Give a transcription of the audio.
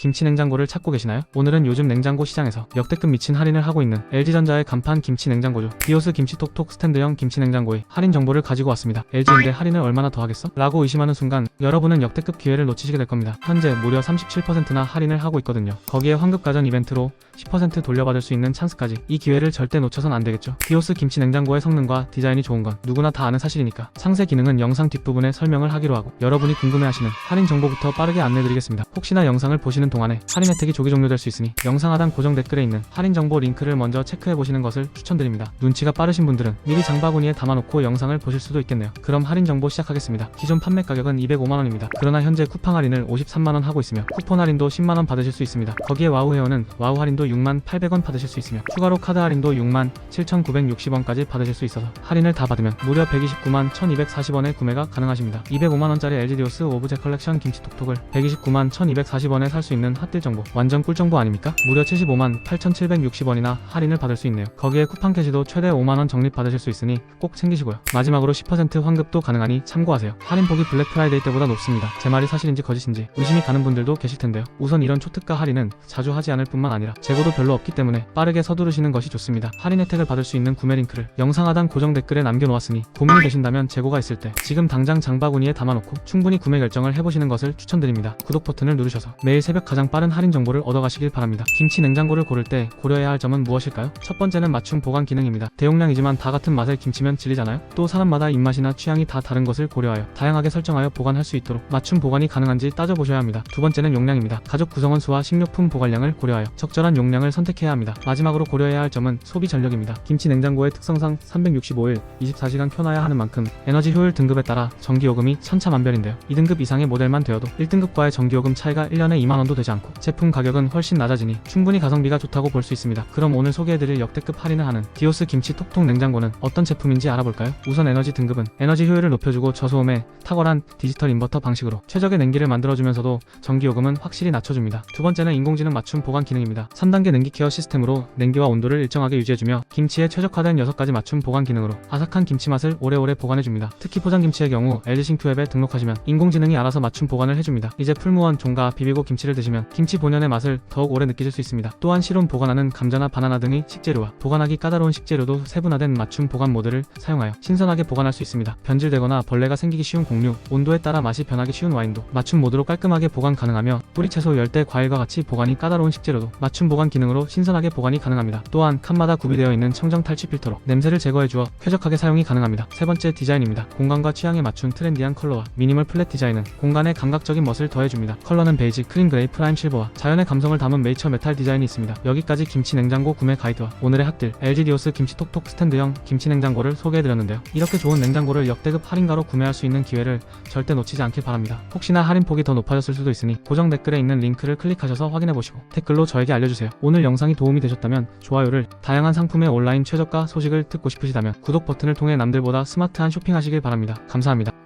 김치 냉장고를 찾고 계시나요? 오늘은 요즘 냉장고 시장에서 역대급 미친 할인을 하고 있는 LG전자의 간판 김치 냉장고죠. 디오스 김치 톡톡 스탠드형 김치 냉장고의 할인 정보를 가지고 왔습니다. LG인데 할인을 얼마나 더 하겠어? 라고 의심하는 순간 여러분은 역대급 기회를 놓치시게 될 겁니다. 현재 무려 37%나 할인을 하고 있거든요. 거기에 환급 가전 이벤트로 10% 돌려받을 수 있는 찬스까지 이 기회를 절대 놓쳐선 안 되겠죠. 디오스 김치 냉장고의 성능과 디자인이 좋은 건 누구나 다 아는 사실이니까 상세 기능은 영상 뒷부분에 설명을 하기로 하고 여러분이 궁금해하시는 할인 정보부터 빠르게 안내드리겠습니다. 혹시나 영상을 보시는 동안에 할인 혜택이 조기 종료될 수 있으니 영상 하단 고정 댓글에 있는 할인 정보 링크를 먼저 체크해 보시는 것을 추천드립니다. 눈치가 빠르신 분들은 미리 장바구니에 담아놓고 영상을 보실 수도 있겠네요. 그럼 할인 정보 시작하겠습니다. 기존 판매 가격은 205만원입니다. 그러나 현재 쿠팡 할인을 53만원 하고 있으며 쿠폰 할인도 10만원 받으실 수 있습니다. 거기에 와우 회원은 와우 할인도 6만 800원 받으실 수 있으며 추가로 카드 할인도 6만 7,960원까지 받으실 수 있어서 할인을 다 받으면 무려 129만 1,240원에 구매가 가능하십니다. 205만원짜리 LG 디오스 오브제 컬렉션 김치톡톡을 129만 1,240원에 살 수 있는 핫딜 정보 완전 꿀 정보 아닙니까? 무려 75만 8,760원이나 할인을 받을 수 있네요. 거기에 쿠팡 캐시도 최대 5만원 적립 받으실 수 있으니 꼭 챙기시고요. 마지막으로 10% 환급도 가능하니 참고하세요. 할인 폭이 블랙 프라이데이 때보다 높습니다. 제 말이 사실인지 거짓인지 의심이 가는 분들도 계실 텐데요. 우선 이런 초특가 할인은 자주 하지 않을 뿐만 아니라 재고도 별로 없기 때문에 빠르게 서두르시는 것이 좋습니다. 할인 혜택을 받을 수 있는 구매 링크를 영상 하단 고정 댓글에 남겨놓았으니 고민이 되신다면 재고가 있을 때 지금 당장 장바구니에 담아놓고 충분히 구매 결정을 해보시는 것을 추천드립니다. 구독 버튼을 누르셔서 매일 새벽 가장 빠른 할인 정보를 얻어가시길 바랍니다. 김치 냉장고를 고를 때 고려해야 할 점은 무엇일까요? 첫 번째는 맞춤 보관 기능입니다. 대용량이지만 다 같은 맛의 김치면 질리잖아요. 또 사람마다 입맛이나 취향이 다 다른 것을 고려하여 다양하게 설정하여 보관할 수 있도록 맞춤 보관이 가능한지 따져보셔야 합니다. 두 번째는 용량입니다. 가족 구성원 수와 식료품 보관량을 고려하여 적절한 용량을 선택해야 합니다. 마지막으로 고려해야 할 점은 소비 전력입니다. 김치 냉장고의 특성상 365일 24시간 켜놔야 하는 만큼 에너지 효율 등급에 따라 전기요금이 천차만별인데요. 2등급 이상의 모델만 되어도 1등급과의 전기요금 차이가 1년에 2만원도 되지 않고 제품 가격은 훨씬 낮아지니 충분히 가성비가 좋다고 볼 수 있습니다. 그럼 오늘 소개해드릴 역대급 할인을 하는 디오스 김치 톡톡 냉장고는 어떤 제품인지 알아볼까요? 우선 에너지 등급은 에너지 효율을 높여주고 저소음에 탁월한 디지털 인버터 방식으로 최적의 냉기를 만들어주면서도 전기요금은 확실히 낮춰줍니다. 두 번째는 인공지능 맞춤 보관 기능입니다. 3단계 냉기 케어 시스템으로 냉기와 온도를 일정하게 유지해주며 김치에 최적화된 6가지 맞춤 보관 기능으로 아삭한 김치 맛을 오래오래 보관해줍니다. 특히 포장김치의 경우 LG싱투 앱에 등록하시면 인공지능이 알아서 맞춤 보관을 해줍니다. 이제 풀무원, 종가, 비비고 김치를 드시면 김치 본연의 맛을 더욱 오래 느끼실 수 있습니다. 또한 실온 보관하는 감자나 바나나 등의 식재료와 보관하기 까다로운 식재료도 세분화된 맞춤 보관 모드를 사용하여 신선하게 보관할 수 있습니다. 변질되거나 벌레가 생기기 쉬운 곡류, 온도에 따라 맛이 변하기 쉬운 와인도 맞춤 모드로 깔끔하게 보관 가능하며 뿌리채소, 열대, 과일과 같이 보관이 까다로운 식재료도 맞춤 보관 기능으로 신선하게 보관이 가능합니다. 또한 칸마다 구비되어 있는 청정 탈취 필터로 냄새를 제거해 주어 쾌적하게 사용이 가능합니다. 세 번째 디자인입니다. 공간과 취향에 맞춘 트렌디한 컬러와 미니멀 플랫 디자인은 공간에 감각적인 멋을 더해줍니다. 컬러는 베이지, 크림 그레이, 프라임 실버와 자연의 감성을 담은 메이처 메탈 디자인이 있습니다. 여기까지 김치 냉장고 구매 가이드와 오늘의 핫딜 LG 디오스 김치 톡톡 스탠드형 김치 냉장고를 소개해드렸는데요. 이렇게 좋은 냉장고를 역대급 할인가로 구매할 수 있는 기회를 절대 놓치지 않길 바랍니다. 혹시나 할인 폭이 더 높아졌을 수도 있으니 고정 댓글에 있는 링크를 클릭하셔서 확인해보시고 댓글로 저에게 알려주세요. 오늘 영상이 도움이 되셨다면 좋아요를 다양한 상품의 온라인 최저가 소식을 듣고 싶으시다면 구독 버튼을 통해 남들보다 스마트한 쇼핑하시길 바랍니다. 감사합니다.